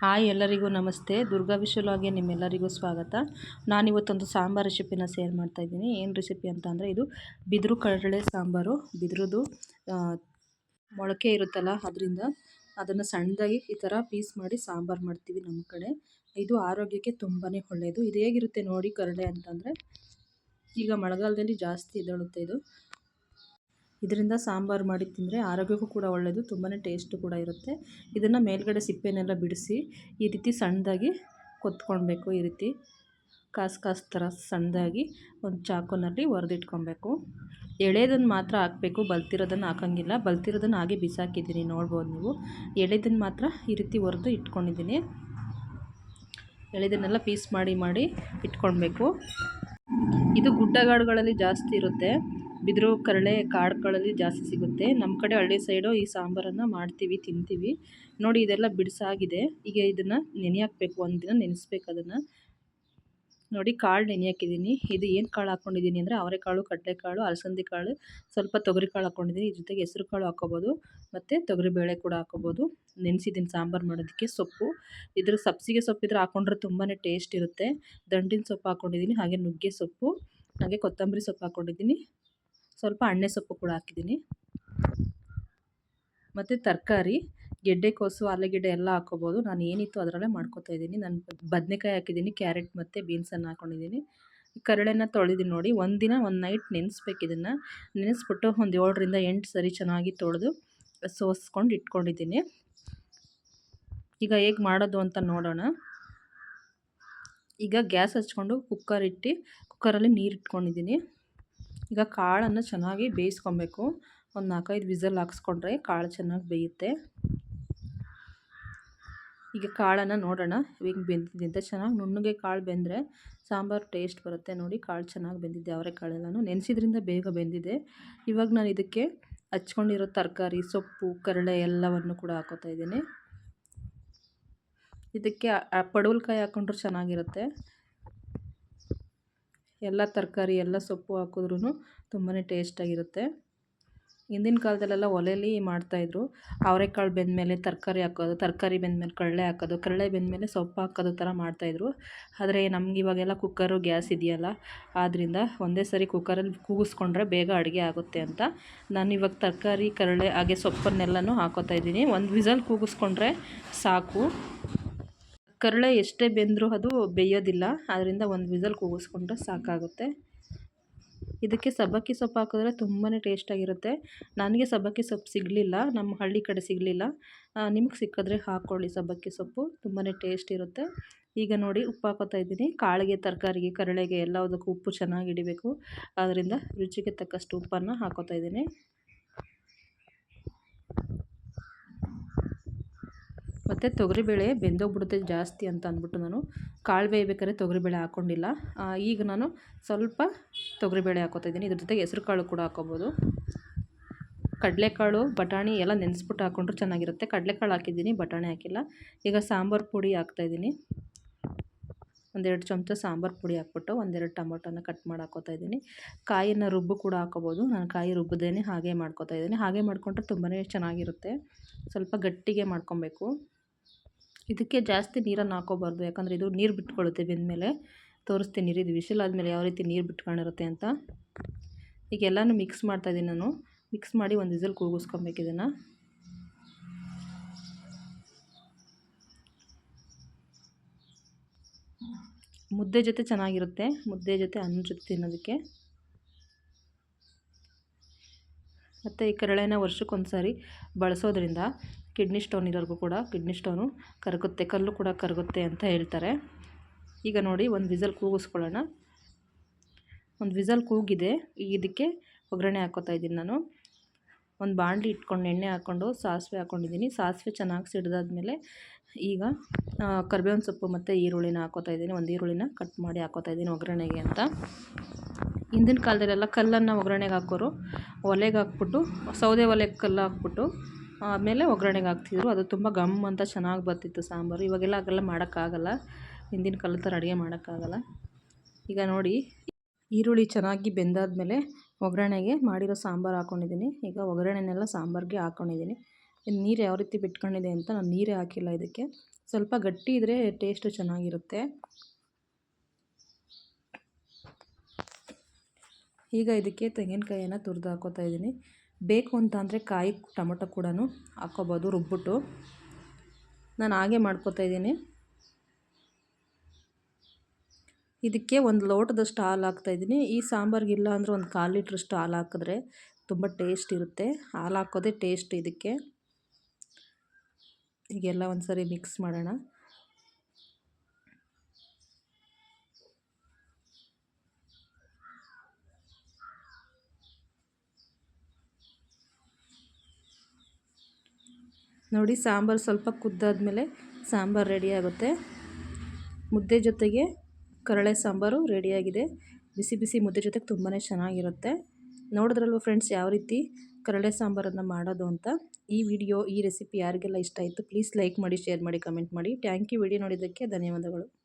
Hi ಎಲ್ಲರಿಗೂ ನಮಸ್ತೆ. ದುರ್ಗಾ ವಿಶುಲಾಗೆ ನಿಮ್ಮೆಲ್ಲರಿಗೂ ಸ್ವಾಗತ. ನಾನಿವತ್ತೊಂದು ಸಾಂಬಾರು ರೆಸಿಪಿನ ಶೇರ್ ಮಾಡ್ತಾಯಿದ್ದೀನಿ ಏನು ರೆಸಿಪಿ ಅಂತ ಅಂದರೆ ಇದು ಬಿದಿರು ಕಡಲೆ ಸಾಂಬಾರು. ಬಿದಿರುದು ಮೊಳಕೆ ಇರುತ್ತಲ್ಲ ಅದರಿಂದ ಅದನ್ನು ಸಣ್ಣದಾಗಿ ಈ ಥರ ಪೀಸ್ ಮಾಡಿ ಸಾಂಬಾರು ಮಾಡ್ತೀವಿ ನಮ್ಮ ಕಡೆ. ಇದು ಆರೋಗ್ಯಕ್ಕೆ ತುಂಬಾ ಒಳ್ಳೆಯದು ಇದು ಹೇಗಿರುತ್ತೆ ನೋಡಿ ಕರಡೆ ಅಂತಂದರೆ ಈಗ ಮಳೆಗಾಲದಲ್ಲಿ ಜಾಸ್ತಿ ಎದ್ದೇಳುತ್ತೆ ಇದು. ಇದರಿಂದ ಸಾಂಬಾರು ಮಾಡಿ ತಿಂದರೆ ಆರೋಗ್ಯಕ್ಕೂ ಕೂಡ ಒಳ್ಳೆಯದು ತುಂಬಾ ಟೇಸ್ಟು ಕೂಡ ಇರುತ್ತೆ. ಇದನ್ನು ಮೇಲ್ಗಡೆ ಸಿಪ್ಪೆನೆಲ್ಲ ಬಿಡಿಸಿ ಈ ರೀತಿ ಸಣ್ಣದಾಗಿ ಕೊತ್ಕೊಳ್ಬೇಕು, ಈ ರೀತಿ ಕಾಸು ಕಾಸು ಥರ ಸಣ್ಣದಾಗಿ ಒಂದು ಚಾಕುನಲ್ಲಿ ಒರೆದಿಟ್ಕೊಬೇಕು ಎಳೆದನ್ನು ಮಾತ್ರ ಹಾಕಬೇಕು, ಬಲ್ತಿರೋದನ್ನು ಹಾಕೋಂಗಿಲ್ಲ. ಬಲ್ತಿರೋದನ್ನು ಹಾಗೆ ಬಿಸಾಕಿದ್ದೀನಿ ನೋಡ್ಬೋದು ನೀವು. ಎಳೆದನ್ನು ಮಾತ್ರ ಈ ರೀತಿ ಒರೆದು ಇಟ್ಕೊಂಡಿದ್ದೀನಿ ಎಳೆದನ್ನೆಲ್ಲ ಪೀಸ್ ಮಾಡಿ ಮಾಡಿ ಇಟ್ಕೊಳ್ಬೇಕು. ಇದು ಗುಡ್ಡಗಾಡುಗಳಲ್ಲಿ ಜಾಸ್ತಿ ಇರುತ್ತೆ. ಬಿದಿರು ಕರಳೆ ಕಾಡುಗಳಲ್ಲಿ ಜಾಸ್ತಿ ಸಿಗುತ್ತೆ. ನಮ್ಮ ಕಡೆ ಹಳ್ಳಿ ಸೈಡು ಈ ಸಾಂಬಾರನ್ನು ಮಾಡ್ತೀವಿ, ತಿಂತೀವಿ. ನೋಡಿ, ಇದೆಲ್ಲ ಬಿಡಿಸಾಗಿದೆ. ಈಗ ಇದನ್ನು ನೆನೆ ಹಾಕಬೇಕು ಒಂದು ದಿನ ನೆನೆಸ್ಬೇಕು ಅದನ್ನು. ನೋಡಿ, ಕಾಳು ನೆನೆ ಹಾಕಿದ್ದೀನಿ ಇದು ಏನು ಕಾಳು ಹಾಕ್ಕೊಂಡಿದ್ದೀನಿ ಅಂದರೆ ಅವರೆಕಾಳು, ಕಡಲೆಕಾಳು ಅಲಸಂದಿ ಕಾಳು ಸ್ವಲ್ಪ ತೊಗರಿ ಕಾಳು ಹಾಕ್ಕೊಂಡಿದ್ದೀನಿ. ಇದ್ರ ಜೊತೆಗೆ ಹೆಸರು ಕಾಳು ಹಾಕ್ಕೋಬೋದು. ಮತ್ತು ತೊಗರಿ ಬೇಳೆ ಕೂಡ ಹಾಕ್ಕೋಬೋದು. ನೆನೆಸಿದ್ದೀನಿ ಸಾಂಬಾರು ಮಾಡೋದಕ್ಕೆ ಸೊಪ್ಪು. ಇದ್ರ ಸಬ್ಸಿಗೆ ಸೊಪ್ಪು ಸೊಪ್ಪಿದ್ರೆ ಹಾಕ್ಕೊಂಡ್ರೆ ತುಂಬಾ ಟೇಸ್ಟ್ ಇರುತ್ತೆ. ದಂಡಿನ ಸೊಪ್ಪು ಹಾಕ್ಕೊಂಡಿದ್ದೀನಿ, ಹಾಗೆ ನುಗ್ಗೆ ಸೊಪ್ಪು, ಹಾಗೆ ಕೊತ್ತಂಬರಿ ಸೊಪ್ಪು ಹಾಕ್ಕೊಂಡಿದ್ದೀನಿ. ಸ್ವಲ್ಪ ಅಣ್ಣೆ ಸೊಪ್ಪು ಕೂಡ ಹಾಕಿದ್ದೀನಿ. ಮತ್ತು ತರಕಾರಿ ಗೆಡ್ಡೆಕೋಸು ಆಲೂಗೆಡ್ಡೆ ಎಲ್ಲ ಹಾಕೋಬೋದು. ನಾನು ಏನಿತ್ತು ಅದರಲ್ಲೇ ಮಾಡ್ಕೋತಾ ಇದ್ದೀನಿ. ನಾನು ಬದನೆಕಾಯಿ ಹಾಕಿದ್ದೀನಿ, ಕ್ಯಾರೆಟ್ ಮತ್ತು ಬೀನ್ಸನ್ನು ಹಾಕ್ಕೊಂಡಿದ್ದೀನಿ ಕರಳೆನ ತೊಳೆದಿದ್ದೀನಿ ನೋಡಿ. ಒಂದು ದಿನ ಒಂದು ನೈಟ್ ನೆನೆಸ್ಬೇಕು ಇದನ್ನು. ನೆನೆಸ್ಬಿಟ್ಟು ಒಂದು ಏಳರಿಂದ ಎಂಟು ಸರಿ ಚೆನ್ನಾಗಿ ತೊಳೆದು ಸೋಸ್ಕೊಂಡು ಇಟ್ಕೊಂಡಿದ್ದೀನಿ. ಈಗ ಹೇಗೆ ಮಾಡೋದು ಅಂತ ನೋಡೋಣ. ಈಗ ಗ್ಯಾಸ್ ಹಚ್ಕೊಂಡು ಕುಕ್ಕರ್ ಇಟ್ಟು ಕುಕ್ಕರಲ್ಲಿ ನೀರು ಇಟ್ಕೊಂಡಿದ್ದೀನಿ. ಈಗ ಕಾಳನ್ನು ಚೆನ್ನಾಗಿ ಬೇಯಿಸ್ಕೊಬೇಕು. ಒಂದು ನಾಲ್ಕೈದು ವಿಸಲ್ ಹಾಕ್ಸ್ಕೊಂಡ್ರೆ ಕಾಳು ಚೆನ್ನಾಗಿ ಬೇಯುತ್ತೆ. ಈಗ ಕಾಳನ್ನು ನೋಡೋಣ. ಈಗ ಬೆಂದಿದೆ ಅಂತ ಚೆನ್ನಾಗಿ ನುಣ್ಣಗೆ ಕಾಳು ಬೆಂದರೆ ಸಾಂಬಾರು ಟೇಸ್ಟ್ ಬರುತ್ತೆ ನೋಡಿ. ಕಾಳು ಚೆನ್ನಾಗಿ ಬೆಂದಿದೆ ಅವರೆಕಾಳೆಲ್ಲನೂ. ನೆನೆಸಿದ್ರಿಂದ ಬೇಗ ಬೆಂದಿದೆ. ಇವಾಗ ನಾನು ಇದಕ್ಕೆ ಹಚ್ಕೊಂಡಿರೋ ತರಕಾರಿ, ಸೊಪ್ಪು, ಕರಳೆ ಎಲ್ಲವನ್ನು ಕೂಡ ಹಾಕೋತಾ ಇದ್ದೀನಿ. ಇದಕ್ಕೆ ಪಡವಲಕಾಯಿ ಹಾಕ್ಕೊಂಡ್ರೂ ಚೆನ್ನಾಗಿರುತ್ತೆ. ಎಲ್ಲ ತರಕಾರಿ, ಎಲ್ಲ ಸೊಪ್ಪು ಹಾಕಿದ್ರೂ ತುಂಬಾ ಟೇಸ್ಟಾಗಿರುತ್ತೆ. ಹಿಂದಿನ ಕಾಲದಲ್ಲೆಲ್ಲ ಒಲೆಯಲ್ಲಿ ಮಾಡ್ತಾಯಿದ್ರು. ಅವರೆಕಾಳು ಬೆಂದಮೇಲೆ ತರಕಾರಿ ಹಾಕೋದು, ತರಕಾರಿ ಬೆಂದಮೇಲೆ ಕಡಲೆ ಹಾಕೋದು, ಕಡಲೆ ಬೆಂದಮೇಲೆ ಸೊಪ್ಪು ಹಾಕೋದು ಥರ ಮಾಡ್ತಾಯಿದ್ರು. ಆದರೆ ನಮ್ಗೆ ಇವಾಗೆಲ್ಲ ಕುಕ್ಕರು ಗ್ಯಾಸ್ ಇದೆಯಲ್ಲ ಆದ್ದರಿಂದ ಒಂದೇ ಸರಿ ಕುಕ್ಕರಲ್ಲಿ ಕೂಗಿಸ್ಕೊಂಡ್ರೆ ಬೇಗ ಅಡುಗೆ ಆಗುತ್ತೆ ಅಂತ. ನಾನು ಇವಾಗ ತರಕಾರಿ ಕರಳೆ ಹಾಗೆ ಸೊಪ್ಪನ್ನೆಲ್ಲನೂ ಹಾಕೋತಾ ಇದ್ದೀನಿ. ಒಂದು ವಿಸಲ್ ಕೂಗಿಸ್ಕೊಂಡ್ರೆ ಸಾಕು. ಕರಳೆ ಎಷ್ಟೇ ಬೆಂದರೂ ಅದು ಬೇಯೋದಿಲ್ಲ. ಆದ್ದರಿಂದ ಒಂದು ವಿಸಲ್ ಕೂಗಿಸ್ಕೊಂಡ್ರೆ ಸಾಕಾಗುತ್ತೆ. ಇದಕ್ಕೆ ಸಬ್ಬಕ್ಕಿ ಸೊಪ್ಪು ಹಾಕಿದ್ರೆ ತುಂಬಾ ಟೇಸ್ಟಾಗಿರುತ್ತೆ ನನಗೆ ಸಬ್ಬಕ್ಕಿ ಸೊಪ್ಪು ಸಿಗಲಿಲ್ಲ. ನಮ್ಮ ಹಳ್ಳಿ ಕಡೆ ಸಿಗಲಿಲ್ಲ. ನಿಮ್ಗೆ ಸಿಕ್ಕಿದ್ರೆ ಹಾಕ್ಕೊಳ್ಳಿ ಸಬ್ಬಕ್ಕಿ ಸೊಪ್ಪು. ತುಂಬಾ ಟೇಸ್ಟ್ ಇರುತ್ತೆ. ಈಗ ನೋಡಿ ಉಪ್ಪು ಹಾಕೋತಾ ಇದ್ದೀನಿ. ಕಾಳಿಗೆ, ತರಕಾರಿಗೆ, ಕರಳೆಗೆ ಎಲ್ಲದಕ್ಕೂ ಉಪ್ಪು ಚೆನ್ನಾಗಿ ಹಿಡಿಬೇಕು. ಆದ್ದರಿಂದ ರುಚಿಗೆ ತಕ್ಕಷ್ಟು ಉಪ್ಪನ್ನು ಹಾಕೋತಾ ಇದ್ದೀನಿ. ಮತ್ತು ತೊಗರಿಬೇಳೆ ಬೆಂದೋಗ್ಬಿಡುತ್ತೆ ಜಾಸ್ತಿ ಅಂತ ಅಂದ್ಬಿಟ್ಟು ನಾನು. ಕಾಳು ಬೇಯಬೇಕಾದ್ರೆ ತೊಗರಿಬೇಳೆ ಹಾಕ್ಕೊಂಡಿಲ್ಲ. ಈಗ ನಾನು ಸ್ವಲ್ಪ ತೊಗರಿಬೇಳೆ ಹಾಕೋತಿದ್ದೀನಿ ಇದ್ರ ಜೊತೆಗೆ ಹೆಸ್ರು ಕಾಳು ಕೂಡ ಹಾಕೋಬೋದು. ಕಡಲೆಕಾಳು, ಬಟಾಣಿ ಎಲ್ಲ ನೆನೆಸ್ಬಿಟ್ಟು ಹಾಕ್ಕೊಂಡ್ರೆ ಚೆನ್ನಾಗಿರುತ್ತೆ. ಕಡಲೆಕಾಳು ಹಾಕಿದ್ದೀನಿ, ಬಟಾಣಿ ಹಾಕಿಲ್ಲ. ಈಗ ಸಾಂಬಾರು ಪುಡಿ ಹಾಕ್ತಾಯಿದ್ದೀನಿ ಒಂದೆರಡು ಚಮಚ ಸಾಂಬಾರು ಪುಡಿ ಹಾಕ್ಬಿಟ್ಟು ಒಂದೆರಡು ಟೊಮೊಟೊನ ಕಟ್ ಮಾಡಿ ಹಾಕೋತಾ ಇದ್ದೀನಿ. ಕಾಯಿನ ರುಬ್ಬು ಕೂಡ ಹಾಕೋಬೋದು. ನಾನು ಕಾಯಿ ರುಬ್ಬದೇನೆ ಹಾಗೆ ಮಾಡ್ಕೋತಾ ಇದ್ದೀನಿ. ಹಾಗೆ ಮಾಡಿಕೊಂಡ್ರೆ ತುಂಬಾ ಚೆನ್ನಾಗಿರುತ್ತೆ. ಸ್ವಲ್ಪ ಗಟ್ಟಿಗೆ ಮಾಡ್ಕೊಬೇಕು. ಇದಕ್ಕೆ ಜಾಸ್ತಿ ನೀರನ್ನು ಹಾಕೋಬಾರ್ದು. ಯಾಕಂದರೆ ಇದು ನೀರು ಬಿಟ್ಕೊಳ್ಳುತ್ತೆ ಬೆಂದಮೇಲೆ. ತೋರಿಸ್ತೀನಿ ಇದು ವಿಶಲ್ ಆದಮೇಲೆ ಯಾವ ರೀತಿ ನೀರು ಬಿಟ್ಕೊಂಡಿರುತ್ತೆ ಅಂತ. ಈಗ ಎಲ್ಲನೂ ಮಿಕ್ಸ್ ಮಾಡ್ತಾ ಇದ್ದೀನಿ ನಾನು. ಮಿಕ್ಸ್ ಮಾಡಿ ಒಂದು ವಿಸಲ್ ಕೂಗಿಸ್ಕೊಬೇಕು ಇದನ್ನು. ಮುದ್ದೆ ಜೊತೆ ಚೆನ್ನಾಗಿರುತ್ತೆ. ಮುದ್ದೆ ಜೊತೆ ಅನ್ನ ಜೊತೆ ತಿನ್ನೋದಕ್ಕೆ. ಮತ್ತು ಈ ಕರಳೆನ ವರ್ಷಕ್ಕೊಂದು ಸಾರಿ ಬಳಸೋದ್ರಿಂದ ಕಿಡ್ನಿ ಸ್ಟೋನ್ ಇರೋರಿಗೂ ಕೂಡ ಕಿಡ್ನಿ ಸ್ಟೋನು ಕರಗುತ್ತೆ, ಕಲ್ಲು ಕೂಡ ಕರಗುತ್ತೆ ಅಂತ ಹೇಳ್ತಾರೆ. ಈಗ ನೋಡಿ ಒಂದು ವಿಸಲ್ ಕೂಗಿಸ್ಕೊಳ್ಳೋಣ. ಒಂದು ವಿಸಲ್ ಕೂಗಿದೆ. ಇದಕ್ಕೆ ಒಗ್ಗರಣೆ ಹಾಕೋತಾ ಇದ್ದೀನಿ ನಾನು. ಒಂದು ಬಾಣಲಿ ಇಟ್ಕೊಂಡು, ಎಣ್ಣೆ ಹಾಕ್ಕೊಂಡು ಸಾಸಿವೆ ಹಾಕ್ಕೊಂಡಿದ್ದೀನಿ ಸಾಸಿವೆ ಚೆನ್ನಾಗಿ ಸಿಡ್ದಾದ್ಮೇಲೆ ಈಗ ಕರ್ಬೇವಿನ ಸೊಪ್ಪು ಮತ್ತು ಈರುಳ್ಳಿನ ಹಾಕೋತಾ ಇದ್ದೀನಿ. ಒಂದು ಈರುಳ್ಳಿನ ಕಟ್ ಮಾಡಿ ಹಾಕೋತಾ ಇದ್ದೀನಿ ಒಗ್ಗರಣೆಗೆ ಅಂತ. ಹಿಂದಿನ ಕಾಲದಲ್ಲೆಲ್ಲ ಕಲ್ಲನ್ನು ಒಗ್ಗರಣೆಗೆ ಹಾಕೋರು. ಒಲೆಗೆ ಹಾಕ್ಬಿಟ್ಟು, ಸೌದೆ ಒಲೆಗೆ ಕಲ್ಲು ಹಾಕ್ಬಿಟ್ಟು ಆಮೇಲೆ ಒಗ್ಗರಣೆಗೆ ಹಾಕ್ತಿದ್ರು. ಅದು ತುಂಬ ಘಮ್ ಅಂತ ಚೆನ್ನಾಗಿ ಬರ್ತಿತ್ತು ಸಾಂಬಾರು. ಇವಾಗೆಲ್ಲ ಅದೆಲ್ಲ ಮಾಡೋಕ್ಕಾಗಲ್ಲ. ಹಿಂದಿನ ಕಾಲದ ಥರ ಅಡುಗೆ ಮಾಡೋಕ್ಕಾಗಲ್ಲ. ಈಗ ನೋಡಿ, ಈರುಳ್ಳಿ ಚೆನ್ನಾಗಿ ಬೆಂದಾದಮೇಲೆ ಒಗ್ಗರಣೆಗೆ ಮಾಡಿರೋ ಸಾಂಬಾರು ಹಾಕ್ಕೊಂಡಿದ್ದೀನಿ ಈಗ ಒಗ್ಗರಣೆನೆಲ್ಲ ಸಾಂಬಾರಿಗೆ ಹಾಕ್ಕೊಂಡಿದ್ದೀನಿ ನೀರು ಯಾವ ರೀತಿ ಬಿಟ್ಕೊಂಡಿದೆ ಅಂತ ನಾನು ನೀರೇ ಹಾಕಿಲ್ಲ ಇದಕ್ಕೆ. ಸ್ವಲ್ಪ ಗಟ್ಟಿ ಇದ್ದರೆ ಟೇಸ್ಟು ಚೆನ್ನಾಗಿರುತ್ತೆ. ಈಗ ಇದಕ್ಕೆ ತೆಂಗಿನಕಾಯಿಯನ್ನು ತುರಿದು ಹಾಕೋತಾ ಇದ್ದೀನಿ ಬೇಕು ಅಂತ ಅಂದರೆ ಕಾಯಿ ಟೊಮೊಟೊ ಕೂಡ ಹಾಕ್ಕೋಬೋದು, ರುಬ್ಬಿಟ್ಟು. ನಾನು ಹಾಗೆ ಮಾಡ್ಕೋತಾ ಇದ್ದೀನಿ. ಇದಕ್ಕೆ ಒಂದು ಲೋಟದಷ್ಟು ಹಾಲು ಹಾಕ್ತಾಯಿದ್ದೀನಿ ಈ ಸಾಂಬಾರಿಗಿಲ್ಲ ಅಂದರೆ ಒಂದು ಕಾಲು ಲೀಟ್ರಷ್ಟು ಹಾಲು ಹಾಕಿದ್ರೆ ತುಂಬ ಟೇಸ್ಟ್ ಇರುತ್ತೆ. ಹಾಲು ಹಾಕೋದೇ ಟೇಸ್ಟ್ ಇದಕ್ಕೆ. ಈಗೆಲ್ಲ ಒಂದು ಸರಿ ಮಿಕ್ಸ್ ಮಾಡೋಣ. ನೋಡಿ ಸಾಂಬಾರು ಸ್ವಲ್ಪ ಕುದ್ದಾದ್ಮೇಲೆ ಸಾಂಬಾರು ರೆಡಿ ಆಗುತ್ತೆ. ಮುದ್ದೆ ಜೊತೆಗೆ ಕರಳೆ ಸಾಂಬಾರು ರೆಡಿಯಾಗಿದೆ. ಬಿಸಿ ಬಿಸಿ ಮುದ್ದೆ ಜೊತೆಗೆ ತುಂಬಾ ಚೆನ್ನಾಗಿರುತ್ತೆ. ನೋಡಿದ್ರಲ್ವ ಫ್ರೆಂಡ್ಸ್ ಯಾವ ರೀತಿ ಕರಳೆ ಸಾಂಬಾರನ್ನು ಮಾಡೋದು ಅಂತ? ಈ ವಿಡಿಯೋ, ಈ ರೆಸಿಪಿ ಯಾರಿಗೆಲ್ಲ ಇಷ್ಟ ಆಯಿತು, ಪ್ಲೀಸ್ ಲೈಕ್ ಮಾಡಿ, ಶೇರ್ ಮಾಡಿ, ಕಮೆಂಟ್ ಮಾಡಿ. Thank you. ವಿಡಿಯೋ ನೋಡಿದ್ದಕ್ಕೆ ಧನ್ಯವಾದಗಳು.